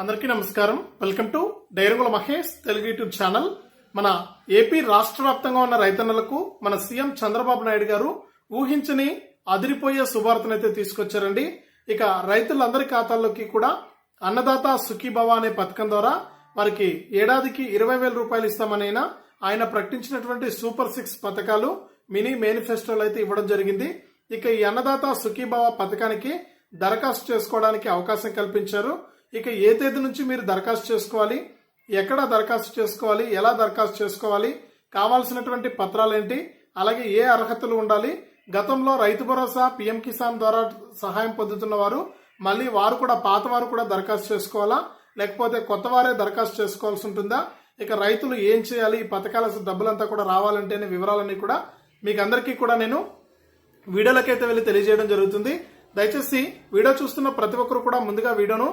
అందరికీ నమస్కారం. Welcome to డైరంగుల మహేష్ తెలుగు యూట్యూబ్ ఛానల్. మన ఏపీ రాష్ట్ర వ్యాప్తంగా ఉన్న రైతన్నలకు మన సీఎం చంద్రబాబు నాయుడు గారు ఊహించని అదిరిపోయే శుభార్తనైతే తీసుకొచ్చారండి. ఇక రైతులందరి ఖాతాల్లోకి కూడా అన్నదాత సుఖీభవ అనే పథకం ద్వారా వారికి ఏడాదికి ఇరవై వేల రూపాయలు ఇస్తామనైనా ఆయన ప్రకటించినటువంటి సూపర్ సిక్స్ పథకాలు మినీ మేనిఫెస్టోలు అయితే ఇవ్వడం జరిగింది. ఇక ఈ అన్నదాత సుఖీభవ పథకానికి దరఖాస్తు చేసుకోవడానికి అవకాశం కల్పించారు. ఇక ఏ తేదీ నుంచి మీరు దరఖాస్తు చేసుకోవాలి? ఎక్కడ దరఖాస్తు చేసుకోవాలి? ఎలా దరఖాస్తు చేసుకోవాలి? కావాల్సినటువంటి పత్రాలు ఏంటి? అలాగే ఏ అర్హతలు ఉండాలి? గతంలో రైతు భరోసా పిఎం కిసాన్ ద్వారా సహాయం పొందుతున్న వారు మళ్ళీ వారు కూడా పాత వారు కూడా దరఖాస్తు చేసుకోవాలా? లేకపోతే కొత్త వారే దరఖాస్తు చేసుకోవాల్సి ఉంటుందా? ఇక రైతులు ఏం చేయాలి? ఈ పథకాల డబ్బులంతా కూడా రావాలంటే అనే వివరాలన్నీ కూడా మీకు అందరికీ కూడా నేను వీడియోలకైతే వెళ్ళి తెలియజేయడం జరుగుతుంది. దయచేసి వీడియో చూస్తున్న ప్రతి ఒక్కరు కూడా ముందుగా వీడియోను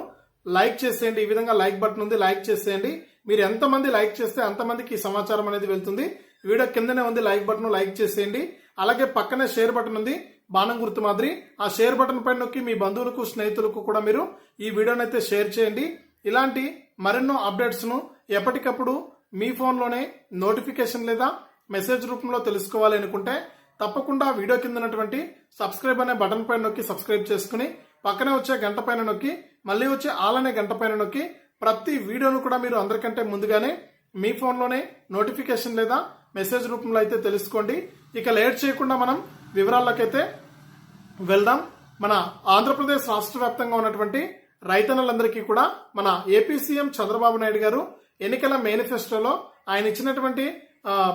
లైక్ చేసేయండి. ఈ విధంగా లైక్ బటన్ ఉంది లైక్ చేసేయండి. మీరు ఎంతమంది లైక్ చేస్తే అంతమందికి ఈ సమాచారం అనేది వెళ్తుంది. వీడియో కిందనే ఉంది లైక్ బటన్ లైక్ చేసేయండి. అలాగే పక్కనే షేర్ బటన్ ఉంది బాణం గుర్తు మాదిరి. ఆ షేర్ బటన్ పైన నొక్కి మీ బంధువులకు స్నేహితులకు కూడా మీరు ఈ వీడియోనైతే అయితే షేర్ చేయండి. ఇలాంటి మరెన్నో అప్డేట్స్ను ఎప్పటికప్పుడు మీ ఫోన్లోనే నోటిఫికేషన్ లేదా మెసేజ్ రూపంలో తెలుసుకోవాలి అనుకుంటే తప్పకుండా వీడియో కింద ఉన్నటువంటి సబ్స్క్రైబ్ అనే బటన్ పైన నొక్కి సబ్స్క్రైబ్ చేసుకుని పక్కనే వచ్చే గంట పైన నొక్కి మళ్ళీ వచ్చే ఆలనే గంట పైన నొక్కి ప్రతి వీడియోను కూడా మీరు అందరికంటే ముందుగానే మీ ఫోన్లోనే నోటిఫికేషన్ లేదా మెసేజ్ రూపంలో అయితే తెలుసుకోండి. ఇక లేట్ చేయకుండా మనం వివరాల్లోకైతే వెళ్దాం. మన ఆంధ్రప్రదేశ్ రాష్ట్ర వ్యాప్తంగా ఉన్నటువంటి రైతన్నలందరికీ కూడా మన ఏపీ సీఎం చంద్రబాబు నాయుడు గారు ఎన్నికల మేనిఫెస్టోలో ఆయన ఇచ్చినటువంటి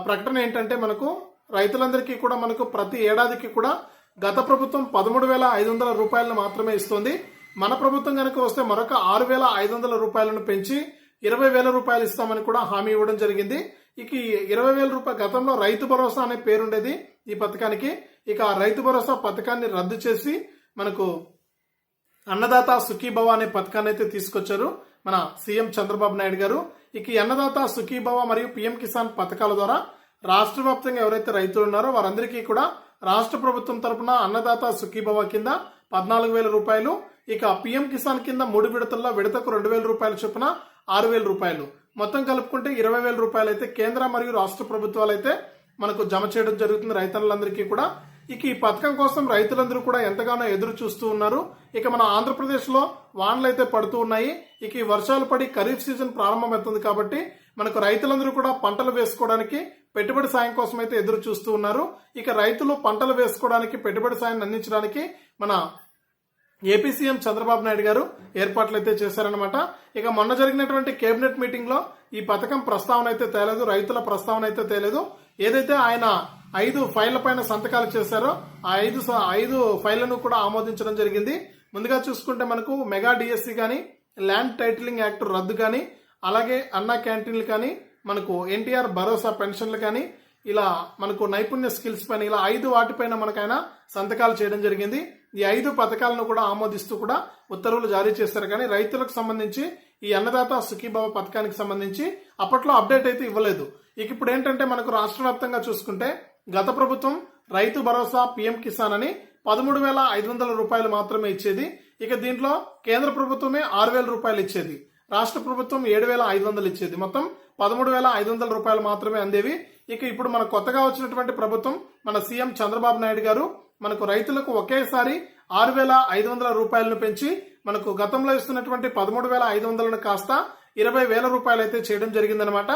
ప్రకటన ఏంటంటే మనకు రైతులందరికీ కూడా మనకు ప్రతి ఏడాదికి కూడా గత ప్రభుత్వం పదమూడు వేల ఐదు వందల రూపాయలను మాత్రమే ఇస్తోంది. మన ప్రభుత్వం కనుక వస్తే మరొక ఆరు వేల ఐదు వందల రూపాయలను పెంచి ఇరవై వేల రూపాయలు ఇస్తామని కూడా హామీ ఇవ్వడం జరిగింది. ఇక ఇరవై వేల రూపాయల గతంలో రైతు భరోసా అనే పేరుండేది ఈ పథకానికి. ఇక ఆ రైతు భరోసా పథకాన్ని రద్దు చేసి మనకు అన్నదాత సుఖీభవ అనే పథకాన్ని అయితే తీసుకొచ్చారు మన సీఎం చంద్రబాబు నాయుడు గారు. ఇక అన్నదాత సుఖీభవ మరియు పిఎం కిసాన్ పథకాల ద్వారా రాష్ట్ర వ్యాప్తంగా ఎవరైతే రైతులు ఉన్నారో వారందరికీ కూడా రాష్ట్ర ప్రభుత్వం తరపున అన్నదాత సుఖీభవ కింద పద్నాలుగు వేల రూపాయలు ఇక పిఎం కిసాన్ కింద మూడు విడతల్లో విడతకు రెండు వేల రూపాయల చొప్పున ఆరు వేల రూపాయలు. మొత్తం కలుపుకుంటే ఇరవై వేల రూపాయలు అయితే కేంద్ర మరియు రాష్ట్ర ప్రభుత్వాలు అయితే మనకు జమ చేయడం జరుగుతుంది రైతులందరికీ కూడా. ఇక ఈ పథకం కోసం రైతులందరూ కూడా ఎంతగానో ఎదురు చూస్తూ ఉన్నారు. ఇక మన ఆంధ్రప్రదేశ్లో వానలు అయితే పడుతూ ఉన్నాయి. ఇక ఈ వర్షాలు పడి ఖరీఫ్ సీజన్ ప్రారంభమవుతుంది కాబట్టి మనకు రైతులందరూ కూడా పంటలు వేసుకోవడానికి పెట్టుబడి సాయం కోసం అయితే ఎదురు చూస్తూ ఉన్నారు. ఇక రైతులు పంటలు వేసుకోవడానికి పెట్టుబడి సాయాన్ని అందించడానికి మన ఏపీ సీఎం చంద్రబాబు నాయుడు గారు ఏర్పాట్లు అయితే చేశారనమాట ఇక మొన్న జరిగినటువంటి కేబినెట్ మీటింగ్లో ఈ పథకం ప్రస్తావన అయితే తేలేదు రైతుల ప్రస్తావన అయితే తేలేదు. ఏదైతే ఆయన ఐదు ఫైళ్ళ పైన సంతకాలు చేశారో ఆ ఐదు స- ఐదు ఫైళ్ళను కూడా ఆమోదించడం జరిగింది. ముందుగా చూసుకుంటే మనకు మెగా డిఎస్సి కానీ ల్యాండ్ టైటిలింగ్ యాక్ట్ రద్దు కానీ అలాగే అన్నా క్యాంటీన్లు కానీ మనకు ఎన్టీఆర్ భరోసా పెన్షన్లు కానీ ఇలా మనకు నైపుణ్య స్కిల్స్ పైన ఇలా ఐదు వాటిపైన మనకైనా సంతకాలు చేయడం జరిగింది. ఈ ఐదు పథకాలను కూడా ఆమోదిస్తూ కూడా ఉత్తర్వులు జారీ చేశారు. కానీ రైతులకు సంబంధించి ఈ అన్నదాత సుఖీభావ పథకానికి సంబంధించి అప్పట్లో అప్డేట్ అయితే ఇవ్వలేదు. ఇక ఇప్పుడు ఏంటంటే మనకు రాష్ట్ర వ్యాప్తంగా చూసుకుంటే గత ప్రభుత్వం రైతు భరోసా పీఎం కిసాన్ అని పదమూడు వేల ఐదు వందల రూపాయలు మాత్రమే ఇచ్చేది. ఇక దీంట్లో కేంద్ర ప్రభుత్వమే ఆరు వేల రూపాయలు ఇచ్చేది. రాష్ట్ర ప్రభుత్వం ఏడు వేల ఐదు వందలు ఇచ్చేది. మొత్తం పదమూడు వేల ఐదు వందల రూపాయలు మాత్రమే అందేవి. ఇక ఇప్పుడు మన కొత్తగా వచ్చినటువంటి ప్రభుత్వం మన సీఎం చంద్రబాబు నాయుడు గారు మనకు రైతులకు ఒకేసారి ఆరు వేల ఐదు వందల రూపాయలను పెంచి మనకు గతంలో ఇస్తున్నటువంటి పదమూడు వేల ఐదు వందలను కాస్త ఇరవై వేల రూపాయలు అయితే చేయడం జరిగిందనమాట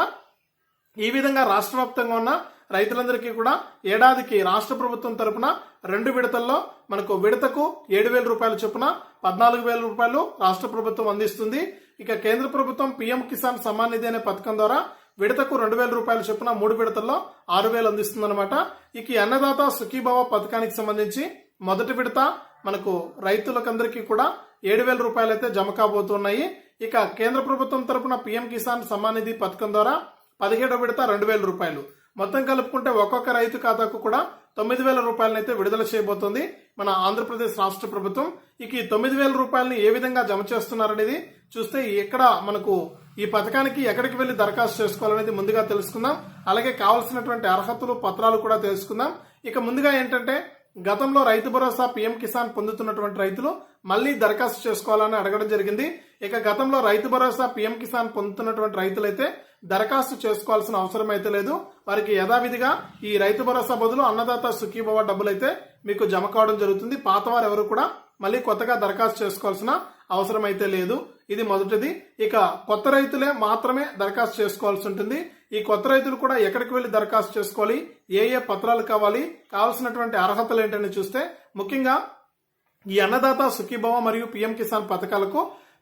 ఈ విధంగా రాష్ట్ర వ్యాప్తంగా ఉన్న రైతులందరికీ కూడా ఏడాదికి రాష్ట్ర ప్రభుత్వం తరపున రెండు విడతల్లో మనకు విడతకు ఏడు వేల రూపాయల చొప్పున పద్నాలుగు వేల రూపాయలు రాష్ట్ర ప్రభుత్వం అందిస్తుంది. ఇక కేంద్ర ప్రభుత్వం పీఎం కిసాన్ సమ్మాన్ నిధి అనే పథకం ద్వారా విడతకు రెండు వేల రూపాయలు చొప్పున మూడు విడతల్లో ఆరు వేలు అందిస్తుందన్నమాట. ఇక అన్నదాత సుఖీభావ పథకానికి సంబంధించి మొదటి విడత మనకు రైతులకందరికీ కూడా ఏడు వేల రూపాయలు అయితే జమ కాబోతున్నాయి. ఇక కేంద్ర ప్రభుత్వం తరపున పీఎం కిసాన్ సమ్మాన్ నిధి పథకం ద్వారా పదిహేడో విడత రెండు వేల రూపాయలు. మొత్తం కలుపుకుంటే ఒక్కొక్క రైతు ఖాతాకు కూడా తొమ్మిది వేల రూపాయలనైతే విడుదల చేయబోతోంది మన ఆంధ్రప్రదేశ్ రాష్ట్ర ప్రభుత్వం. ఇక ఈ తొమ్మిది వేల రూపాయలని ఏ విధంగా జమ చేస్తున్నారనేది చూస్తే ఎక్కడ మనకు ఈ పథకానికి ఎక్కడికి వెళ్ళి దరఖాస్తు చేసుకోవాలనేది ముందుగా తెలుసుకుందాం. అలాగే కావాల్సినటువంటి అర్హతలు పత్రాలు కూడా తెలుసుకుందాం. ఇక ముందుగా ఏంటంటే గతంలో రైతు భరోసా పీఎం కిసాన్ పొందుతున్నటువంటి రైతులు మళ్ళీ దరఖాస్తు చేసుకోవాలని అడగడం జరిగింది. ఇక గతంలో రైతు భరోసా పీఎం కిసాన్ పొందుతున్నటువంటి రైతులైతే దరఖాస్తు చేసుకోవాల్సిన అవసరం అయితే లేదు. వారికి యథావిధిగా ఈ రైతు భరోసా బదులు అన్నదాత సుఖీభవ డబ్బులైతే మీకు జమ కావడం జరుగుతుంది. పాతవారు ఎవరు కూడా మళ్ళీ కొత్తగా దరఖాస్తు చేసుకోవాల్సిన అవసరమైతే లేదు. ఇది మొదటిది. ఇక కొత్త రైతులే మాత్రమే దరఖాస్తు చేసుకోవాల్సి ఉంటుంది. ఈ కొత్త రైతులు కూడా ఎక్కడికి వెళ్ళి దరఖాస్తు చేసుకోవాలి? ఏ ఏ పత్రాలు కావాలి? కావాల్సినటువంటి అర్హతలు ఏంటని చూస్తే ముఖ్యంగా ఈ అన్నదాత సుఖీభవ మరియు పిఎం కిసాన్ పథకాలకు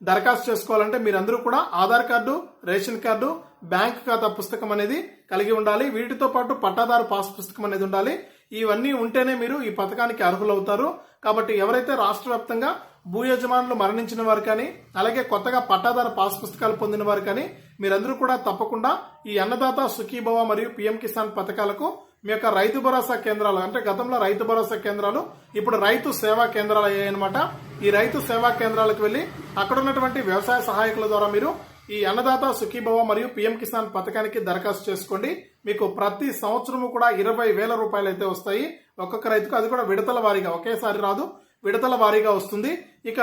దరఖాస్తు చేసుకోవాలంటే మీరందరూ కూడా Aadhaar card ration card bank ఖాతా పుస్తకం అనేది కలిగి ఉండాలి. వీటితో పాటు పట్టాదారు పాస్ పుస్తకం అనేది ఉండాలి. ఇవన్నీ ఉంటేనే మీరు ఈ పథకానికి అర్హులవుతారు. కాబట్టి ఎవరైతే రాష్ట్ర వ్యాప్తంగా భూ యజమానులు మరణించిన వారు కానీ అలాగే కొత్తగా పట్టాదారు పాస్ పుస్తకాలు పొందిన వారు కానీ మీరందరూ కూడా తప్పకుండా ఈ అన్నదాత సుఖీభవ మరియు పిఎం కిసాన్ పథకాలకు మీ యొక్క రైతు భరోసా కేంద్రాలు అంటే గతంలో రైతు భరోసా కేంద్రాలు ఇప్పుడు రైతు సేవా కేంద్రాలు అయ్యాయన్నమాట. ఈ రైతు సేవా కేంద్రాలకు వెళ్ళి అక్కడ ఉన్నటువంటి వ్యవసాయ సహాయకుల ద్వారా మీరు ఈ అన్నదాత సుఖీభవ మరియు పిఎం కిసాన్ పథకానికి దరఖాస్తు చేసుకోండి. మీకు ప్రతి సంవత్సరము కూడా ఇరవై వేల రూపాయలు అయితే వస్తాయి. ఒక్కొక్క రైతుకు అది కూడా విడతల వారీగా ఒకేసారి రాదు విడతల వారీగా వస్తుంది. ఇక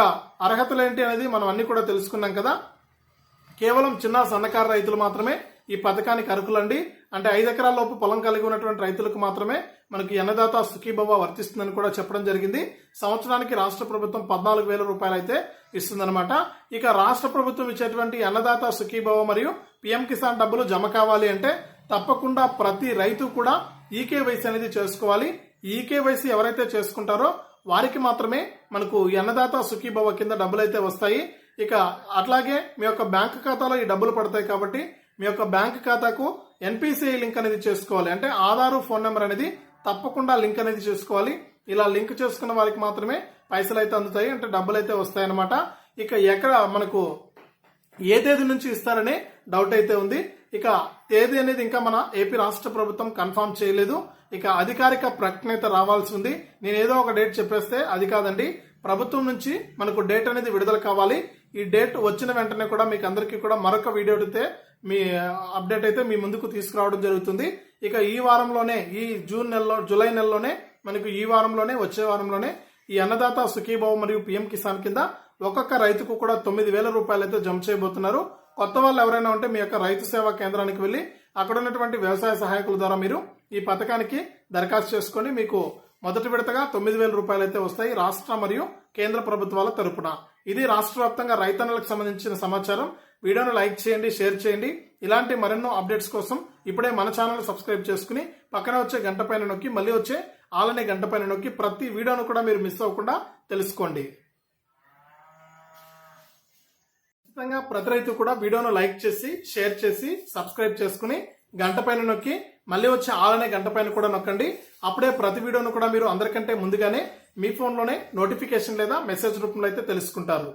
అర్హతలు ఏంటి అనేది మనం అన్ని కూడా తెలుసుకున్నాం కదా. కేవలం చిన్న సన్నకారు రైతులు మాత్రమే ఈ పథకానికి అర్హులండి. అంటే ఐదు ఎకరాల లోపు పొలం కలిగి ఉన్నటువంటి రైతులకు మాత్రమే మనకి అన్నదాత సుఖీభవ వర్తిస్తుందని కూడా చెప్పడం జరిగింది. సంవత్సరానికి రాష్ట్ర ప్రభుత్వం పద్నాలుగు వేల రూపాయలు అయితే ఇస్తుందన్నమాట. ఇక రాష్ట్ర ప్రభుత్వం ఇచ్చేటువంటి అన్నదాత సుఖీభవ మరియు పిఎం కిసాన్ డబ్బులు జమ కావాలి అంటే తప్పకుండా ప్రతి రైతు కూడా ఈకేవైసీ అనేది చేసుకోవాలి. ఈకేవైసీ ఎవరైతే చేసుకుంటారో వారికి మాత్రమే మనకు అన్నదాత సుఖీభవ కింద డబ్బులు అయితే వస్తాయి. ఇక అట్లాగే మీ యొక్క బ్యాంక్ ఖాతాలో ఈ డబ్బులు పడతాయి కాబట్టి మీ యొక్క బ్యాంక్ ఖాతాకు ఎన్పిసిఐ లింక్ అనేది చేసుకోవాలి. అంటే ఆధారు ఫోన్ నెంబర్ అనేది తప్పకుండా లింక్ అనేది చేసుకోవాలి. ఇలా లింక్ చేసుకున్న వారికి మాత్రమే పైసలు అయితే అందుతాయి. అంటే డబ్బులు అయితే వస్తాయన్నమాట. ఇక ఎక్కడ మనకు ఏ తేదీ నుంచి ఇస్తారనే డౌట్ అయితే ఉంది. ఇక తేదీ అనేది ఇంకా మన ఏపీ రాష్ట్ర ప్రభుత్వం కన్ఫర్మ్ చేయలేదు. ఇక అధికారిక ప్రకటన అయితే రావాల్సి ఉంది. నేను ఏదో ఒక డేట్ చెప్పేస్తే అది కాదండి. ప్రభుత్వం నుంచి మనకు డేట్ అనేది విడుదల కావాలి. ఈ డేట్ వచ్చిన వెంటనే కూడా మీకు అందరికీ కూడా మరొక వీడియో అయితే మీ అప్డేట్ అయితే మీ ముందుకు తీసుకురావడం జరుగుతుంది. ఇక ఈ వారంలోనే ఈ జూన్ నెలలో జూలై నెలలోనే మనకు ఈ వారంలోనే వచ్చే వారంలోనే ఈ అన్నదాత సుఖీభావ మరియు పిఎం కిసాన్ కింద ఒక్కొక్క రైతుకు కూడా తొమ్మిది వేల రూపాయలు అయితే జమ చేయబోతున్నారు. కొత్త వాళ్ళు ఎవరైనా ఉంటే మీ యొక్క రైతు సేవా కేంద్రానికి వెళ్ళి అక్కడ ఉన్నటువంటి వ్యవసాయ సహాయకుల ద్వారా మీరు ఈ పథకానికి దరఖాస్తు చేసుకొని మీకు మొదటి విడతగా తొమ్మిది వేల రూపాయలు అయితే వస్తాయి రాష్ట్ర మరియు కేంద్ర ప్రభుత్వాల తరపున. ఇది రాష్ట్ర వ్యాప్తంగా రైతన్నలకు సంబంధించిన సమాచారం. వీడియోను లైక్ చేయండి షేర్ చేయండి. ఇలాంటి మరెన్నో అప్డేట్స్ కోసం ఇప్పుడే మన ఛానల్ సబ్స్క్రైబ్ చేసుకుని పక్కన వచ్చే గంట పైన నొక్కి మళ్ళీ వచ్చే ఆలనే గంట పైన నొక్కి ప్రతి వీడియోను కూడా మీరు మిస్ అవ్వకుండా తెలుసుకోండి. ఖచ్చితంగా ప్రతి రైతు కూడా వీడియోను లైక్ చేసి షేర్ చేసి సబ్స్క్రైబ్ చేసుకుని గంట పైన నొక్కి మళ్ళీ వచ్చే ఆలనే గంట పైన కూడా నొక్కండి. అప్పుడే ప్రతి వీడియోను కూడా మీరు అందరికంటే ముందుగానే మీ ఫోన్లోనే నోటిఫికేషన్ లేదా మెసేజ్ రూపంలో అయితే తెలుసుకుంటారు.